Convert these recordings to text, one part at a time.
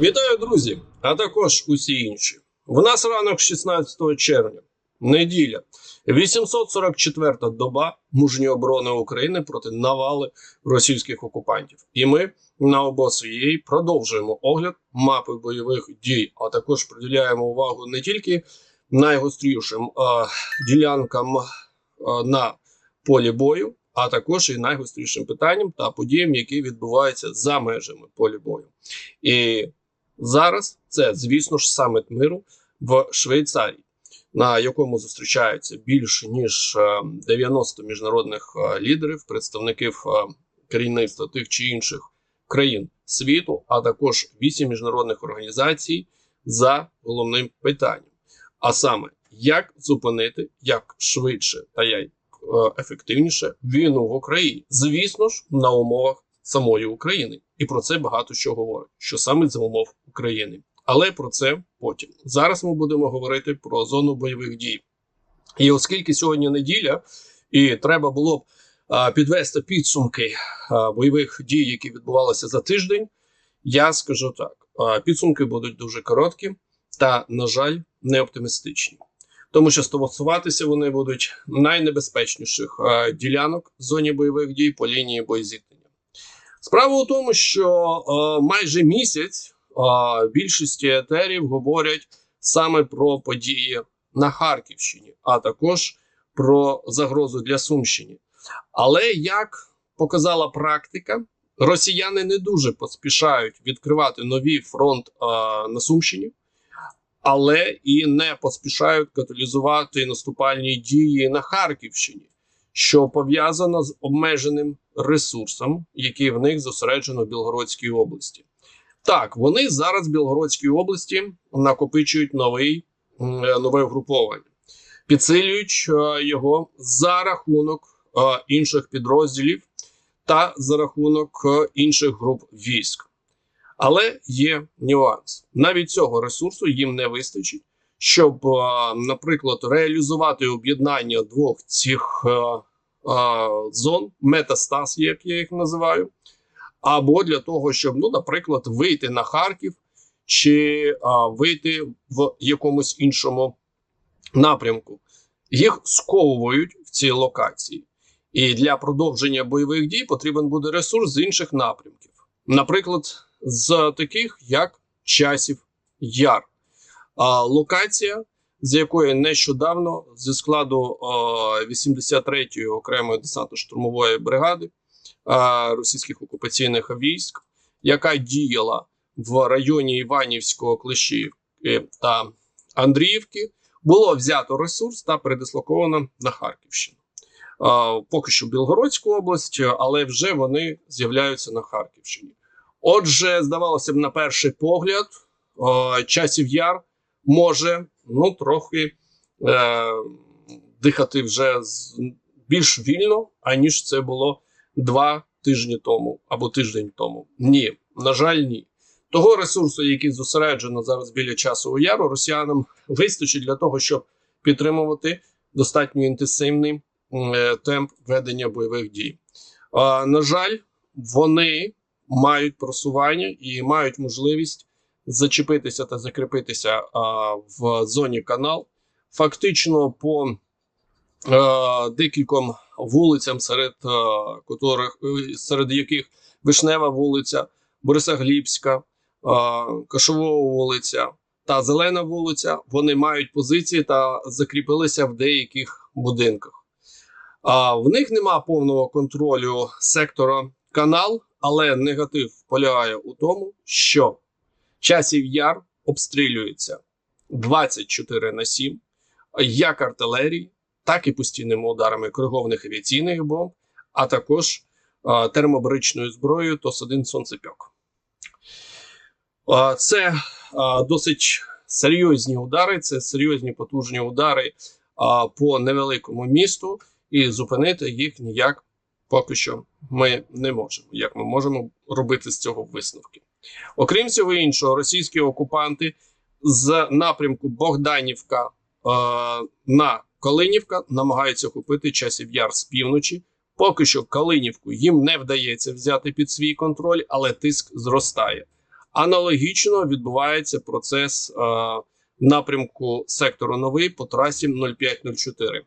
Вітаю, друзі, а також усі інші. В нас ранок 16 червня, неділя, 844-та доба мужньої оборони України проти навали російських окупантів. І ми на обосії продовжуємо огляд мапи бойових дій, а також приділяємо увагу не тільки найгострішим а, ділянкам а, на полі бою, а також і найгострішим питанням та подіям, які відбуваються за межами полі бою. І зараз це, звісно ж, саміт миру в Швейцарії, на якому зустрічаються більше ніж е, 90 міжнародних е, лідерів, представників е, керівництва тих чи інших країн світу, а також 8 міжнародних організацій за головним питанням. А саме, як зупинити як швидше та як е, ефективніше війну в Україні, звісно ж, на умовах самої України, і про це багато що говорить, що саме за умов України. Але про це потім. Зараз ми будемо говорити про зону бойових дій. І оскільки сьогодні неділя, і треба було б а, підвести підсумки а, бойових дій, які відбувалися за тиждень, я скажу так: а, підсумки будуть дуже короткі та, на жаль, не оптимістичні. Тому що стосуватися вони будуть найнебезпечніших а, ділянок в зоні бойових дій по лінії боєзіткнення. Справа у тому, що а, майже місяць а, більшості етерів говорять саме про події на Харківщині, а також про загрозу для Сумщини. Але як показала практика, росіяни не дуже поспішають відкривати новий фронт а, на Сумщині, але і не поспішають каталізувати наступальні дії на Харківщині, що пов'язано з обмеженим ресурсом, який в них зосереджено в Білгородській області. Так, вони зараз в Білгородській області накопичують новий е, нове угруповання, підсилюють е, його за рахунок е, інших підрозділів та за рахунок інших груп військ. Але є нюанс. Навіть цього ресурсу їм не вистачить, щоб, наприклад, реалізувати об'єднання двох цих зон, метастаз, як я їх називаю, або для того, щоб, ну, наприклад, вийти на Харків чи а, вийти в якомусь іншому напрямку. Їх сковують в цій локації, і для продовження бойових дій потрібен буде ресурс з інших напрямків, наприклад, з таких як часів яр, а, локація, з якої нещодавно зі складу 83-ї окремої десантно-штурмової бригади російських окупаційних військ, яка діяла в районі Іванівського, Клещівки та Андріївки, було взято ресурс та передислоковано на Харківщину. Поки що Білгородську область, але вже вони з'являються на Харківщині. Отже, здавалося б, на перший погляд, часів яр може ну трохи е, дихати вже з, більш вільно, аніж це було два тижні тому або тиждень тому. Ні, на жаль, ні. Того ресурсу, який зосереджено зараз біля часового яру, росіянам вистачить для того, щоб підтримувати достатньо інтенсивний е, темп ведення бойових дій. А, на жаль, вони мають просування і мають можливість зачепитися та закріпитися а, в зоні канал. Фактично, по е, декільком вулицям, серед е, котрих, е, серед яких Вишнева вулиця, Борисоглібська, е, Кашового вулиця та Зелена вулиця, вони мають позиції та закріпилися в деяких будинках. А в них нема повного контролю сектора канал, але негатив полягає у тому, що часів яр обстрілюється 24 на 7, як артилерії, так і постійними ударами коригованих авіаційних бомб, а також термобаричною зброєю ТОС-1 сонцепьок. Це досить серйозні удари, це серйозні потужні удари по невеликому місту, і зупинити їх ніяк поки що ми не можемо. Як ми можемо робити з цього висновки? Окрім цього іншого, російські окупанти з напрямку Богданівка е, на Калинівка намагаються купити часів яр з півночі. Поки що Калинівку їм не вдається взяти під свій контроль, але тиск зростає. Аналогічно відбувається процес е, напрямку сектору новий по трасі 0504.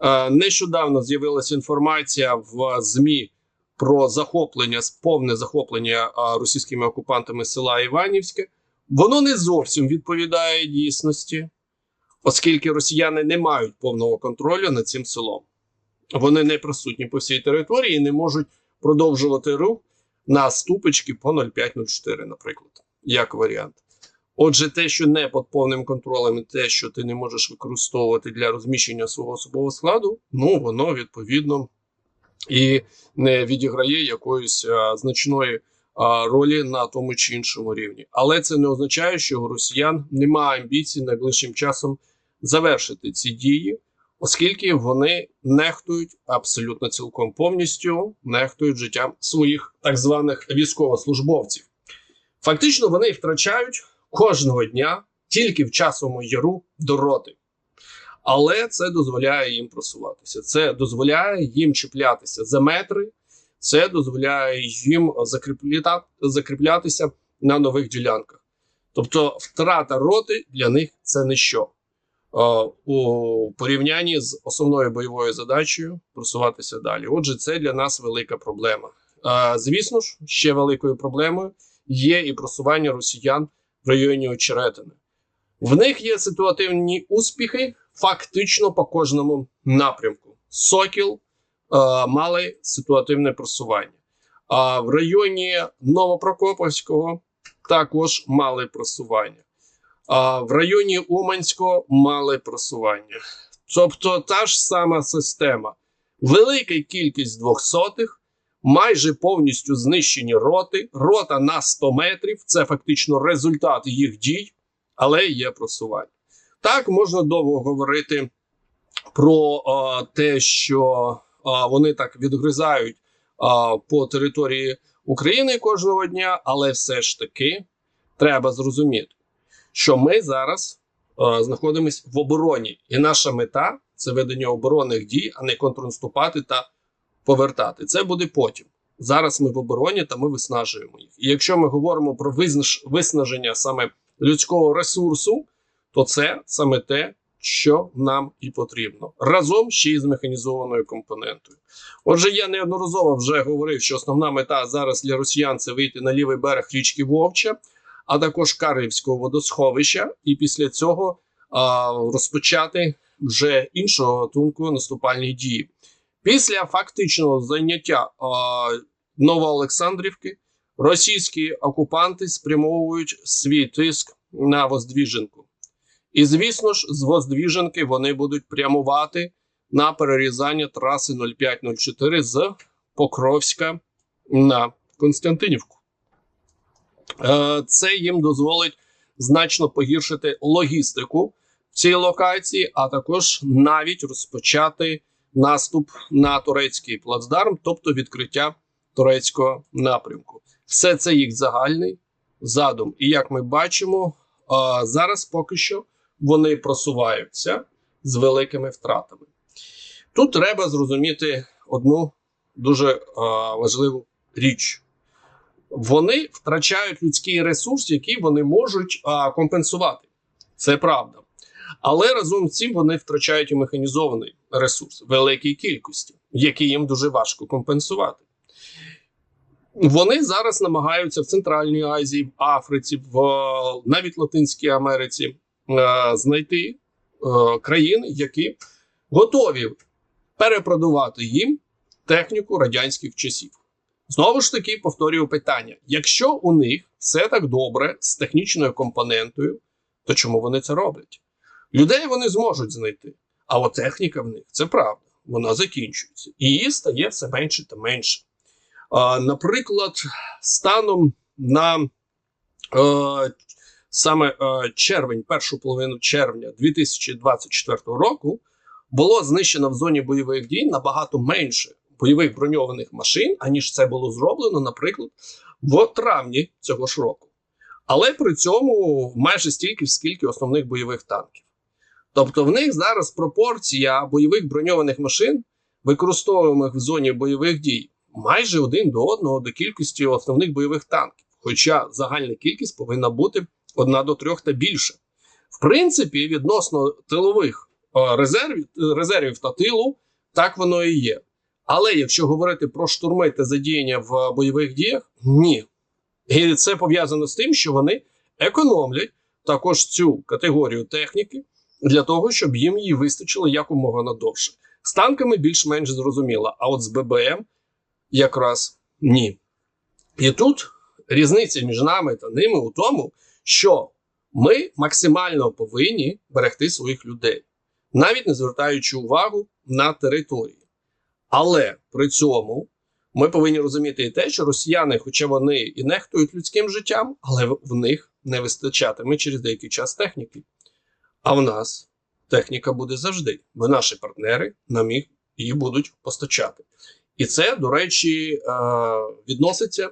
Е, нещодавно з'явилася інформація в ЗМІ про захоплення, повне захоплення російськими окупантами села Іванівське. Воно не зовсім відповідає дійсності, оскільки росіяни не мають повного контролю над цим селом. Вони не присутні по всій території і не можуть продовжувати рух на ступочки по 0504, наприклад, як варіант. Отже, те, що не під повним контролем, і те, що ти не можеш використовувати для розміщення свого особового складу, ну воно відповідно і не відіграє якоїсь а, значної а, ролі на тому чи іншому рівні. Але це не означає, що у росіян немає амбіцій найближчим часом завершити ці дії, оскільки вони нехтують абсолютно цілком повністю нехтують життям своїх так званих військовослужбовців. Фактично, вони втрачають кожного дня тільки в часовому яру до роти. Але це дозволяє їм просуватися. Це дозволяє їм чіплятися за метри, це дозволяє їм закріплятися на нових ділянках. Тобто, втрата роти для них це не що. У порівнянні з основною бойовою задачею просуватися далі. Отже, це для нас велика проблема. Звісно ж, ще великою проблемою є і просування росіян в районі Очеретини. В них є ситуативні успіхи фактично по кожному напрямку. Сокіл е, мали ситуативне просування. А в районі Новопрокопівського також мали просування. А в районі Уманського мали просування. Тобто та ж сама система. Велика кількість двохсотих, майже повністю знищені роти, рота на 100 метрів це фактично результат їх дій, але є просування. Так можна довго говорити про а, те, що а, вони так відгризають а, по території України кожного дня, але все ж таки треба зрозуміти що ми зараз е, знаходимося в обороні, і наша мета це ведення оборонних дій, а не контрнаступати та повертати. Це буде потім. Зараз ми в обороні та ми виснажуємо їх. І якщо ми говоримо про виснаження саме людського ресурсу, то це саме те, що нам і потрібно разом ще й з механізованою компонентою. Отже, я неодноразово вже говорив, що основна мета зараз для росіян це вийти на лівий берег річки Вовча а також Карлівського водосховища, і після цього а, розпочати вже іншого гатунку наступальні дії. Після фактичного заняття а, Новоолександрівки російські окупанти спрямовують свій тиск на Воздвіженку. І, звісно ж, з Воздвіженки вони будуть прямувати на перерізання траси 0504 з Покровська на Константинівку. Е, це їм дозволить значно погіршити логістику в цій локації, а також навіть розпочати наступ на турецький плацдарм, тобто відкриття турецького напрямку. Все це їх загальний задум. І як ми бачимо, е, зараз поки що вони просуваються з великими втратами. Тут треба зрозуміти одну дуже е, важливу річ вони втрачають людський ресурс, який вони можуть а, компенсувати. Це правда. Але разом з цим вони втрачають і механізований ресурс великій кількості, який їм дуже важко компенсувати. Вони зараз намагаються в Центральній Азії, в Африці, в навіть Латинській Америці знайти е, країни, які готові перепродувати їм техніку радянських часів. Знову ж таки, повторюю питання: якщо у них все так добре з технічною компонентою, то чому вони це роблять? Людей вони зможуть знайти, а от техніка в них це правда, вона закінчується. І її стає все менше та менше. Наприклад, станом на е, саме е, червень, першу половину червня 2024 року, було знищено в зоні бойових дій набагато менше бойових броньованих машин, аніж це було зроблено, наприклад, в травні цього ж року. Але при цьому майже стільки, скільки основних бойових танків. Тобто, в них зараз пропорція бойових броньованих машин, використовуємих в зоні бойових дій, майже один до одного до кількості основних бойових танків. хоча загальна кількість повинна бути одна до трьох та більше. В принципі, відносно тилових е, резервів, резервів та тилу, так воно і є. Але якщо говорити про штурми та задіяння в бойових діях, ні. І це пов'язано з тим, що вони економлять також цю категорію техніки для того, щоб їм її вистачило якомога надовше. З танками більш-менш зрозуміло, а от з ББМ якраз ні. І тут різниця між нами та ними у тому, що ми максимально повинні берегти своїх людей, навіть не звертаючи увагу на території. Але при цьому ми повинні розуміти і те, що росіяни, хоча вони і нехтують людським життям, але в них не вистачатиме через деякий час техніки. А в нас техніка буде завжди, бо наші партнери нам їх її будуть постачати. І це, до речі, е, відноситься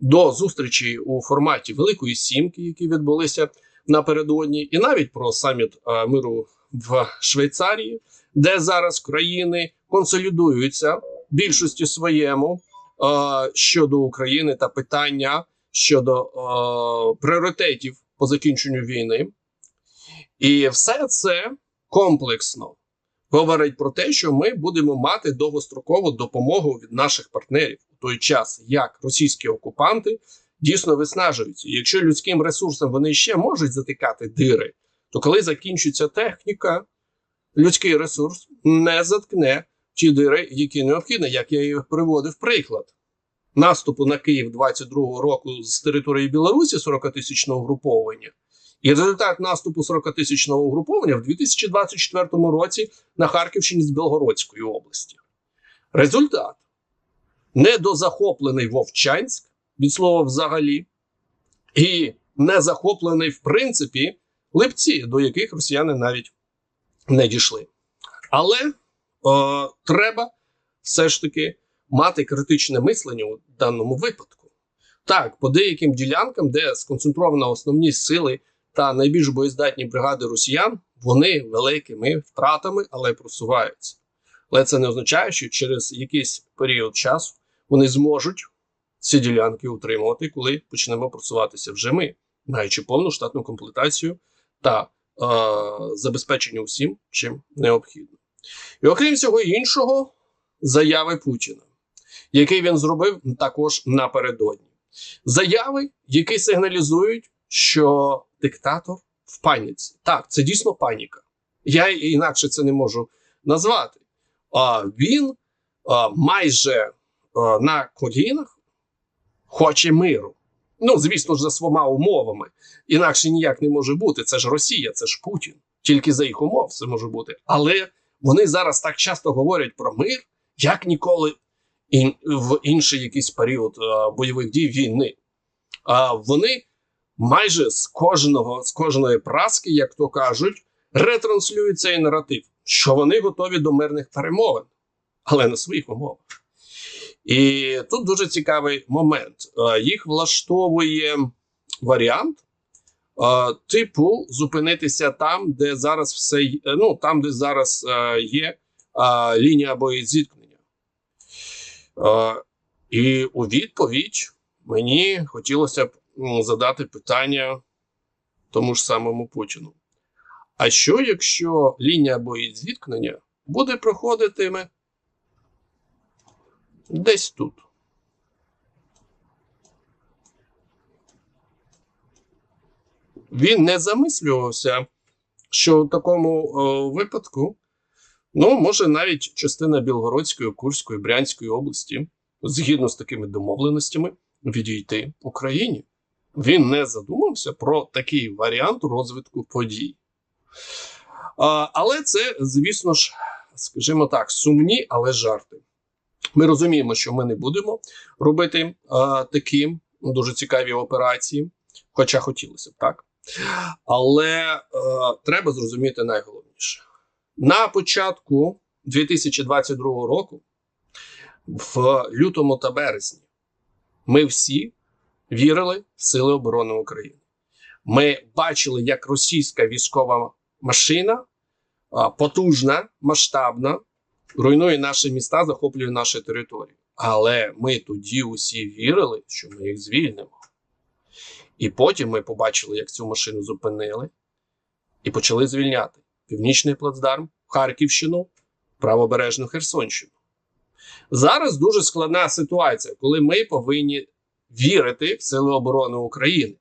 до зустрічі у форматі Великої Сімки, які відбулися напередодні, і навіть про саміт е, миру в Швейцарії, де зараз країни консолідуються більшості своєму е, щодо України та питання щодо е, пріоритетів по закінченню війни. І все це комплексно говорить про те, що ми будемо мати довгострокову допомогу від наших партнерів у той час, як російські окупанти дійсно виснажуються. Якщо людським ресурсом вони ще можуть затикати дири, то коли закінчиться техніка, людський ресурс не заткне ті дири, які необхідні, як я і приводив приклад. Наступу на Київ 22-го року з території Білорусі 40-тисячного угруповання, і результат наступу 40-тисячного угруповання в 2024 році на Харківщині з Білгородської області. Результат недозахоплений Вовчанськ від слова взагалі, і не захоплений, в принципі, липці, до яких росіяни навіть не дійшли. Але е, треба все ж таки мати критичне мислення у даному випадку. Так, по деяким ділянкам, де сконцентровано основні сили та найбільш боєздатні бригади росіян, вони великими втратами, але просуваються. Але це не означає, що через якийсь період часу вони зможуть ці ділянки утримувати, коли почнемо просуватися вже ми, маючи повну штатну комплектацію та е, забезпечення усім, чим необхідно. І окрім всього іншого, заяви Путіна, який він зробив також напередодні. Заяви, які сигналізують, що диктатор в паніці. Так, це дійсно паніка. Я інакше це не можу назвати. А він а, майже а, на колінах хоче миру. Ну, звісно ж, за своїми умовами. Інакше ніяк не може бути. Це ж Росія, це ж Путін. Тільки за їх умов це може бути. Але вони зараз так часто говорять про мир, як ніколи в інший якийсь період бойових дій війни. А вони майже з кожного з кожної праски, як то кажуть, ретранслюють цей наратив, що вони готові до мирних перемовин, але на своїх умовах. І тут дуже цікавий момент. Їх влаштовує варіант. Типу, зупинитися там, де зараз все ну там, де зараз є лінія боєзіткнення. І у відповідь мені хотілося б задати питання тому ж самому Путіну. А що, якщо лінія боєзіткнення буде проходитиме десь тут? Він не замислювався, що в такому о, випадку, ну, може, навіть частина Білгородської, Курської, Брянської області, згідно з такими домовленостями, відійти Україні він не задумався про такий варіант розвитку подій. Але це, звісно ж, скажімо так, сумні, але жарти. Ми розуміємо, що ми не будемо робити такі дуже цікаві операції, хоча хотілося б так. Але треба зрозуміти найголовніше. На початку 2022 року, в лютому та березні, ми всі вірили в Сили оборони України. Ми бачили, як російська військова машина потужна, масштабна, руйнує наші міста, захоплює наші території. Але ми тоді усі вірили, що ми їх звільнимо. І потім ми побачили, як цю машину зупинили, і почали звільняти Північний плацдарм, Харківщину, правобережну Херсонщину. Зараз дуже складна ситуація, коли ми повинні вірити в Сили оборони України.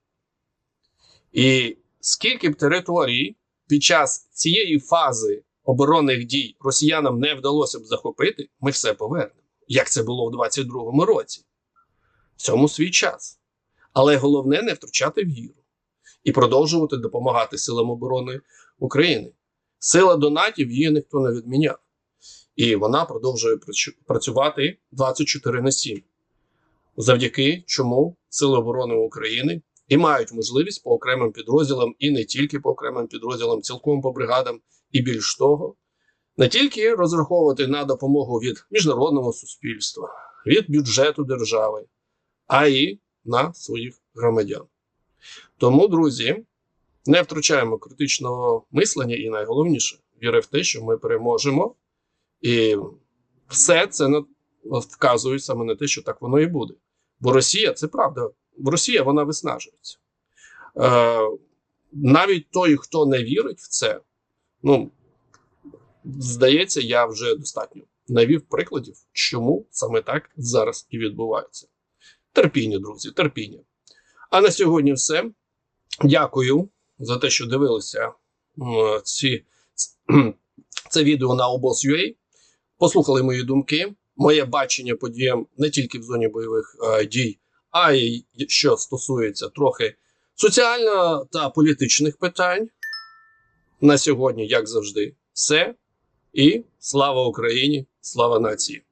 І скільки б територій під час цієї фази оборонних дій росіянам не вдалося б захопити, ми все повернемо. Як це було в 22-му році. В цьому свій час. Але головне не втрачати віру і продовжувати допомагати силам оборони України. Сила донатів її ніхто не відміняв. І вона продовжує працювати 24 на 7. Завдяки чому Сили оборони України і мають можливість по окремим підрозділам, і не тільки по окремим підрозділам, цілком по бригадам, і більш того, не тільки розраховувати на допомогу від міжнародного суспільства, від бюджету держави, а й на своїх громадян. Тому, друзі, не втрачаємо критичного мислення, і найголовніше віри в те, що ми переможемо. І все це вказує саме на те, що так воно і буде. Бо Росія це правда. Росія вона виснажується. Е, навіть той, хто не вірить в це, ну здається, я вже достатньо навів прикладів, чому саме так зараз і відбувається. Терпіння, друзі, терпіння. А на сьогодні все. Дякую за те, що дивилися ці, це відео на обоз.ua. Послухали мої думки, моє бачення подіям не тільки в зоні бойових е, дій, а й що стосується трохи соціально та політичних питань. На сьогодні, як завжди, все. І слава Україні, слава нації.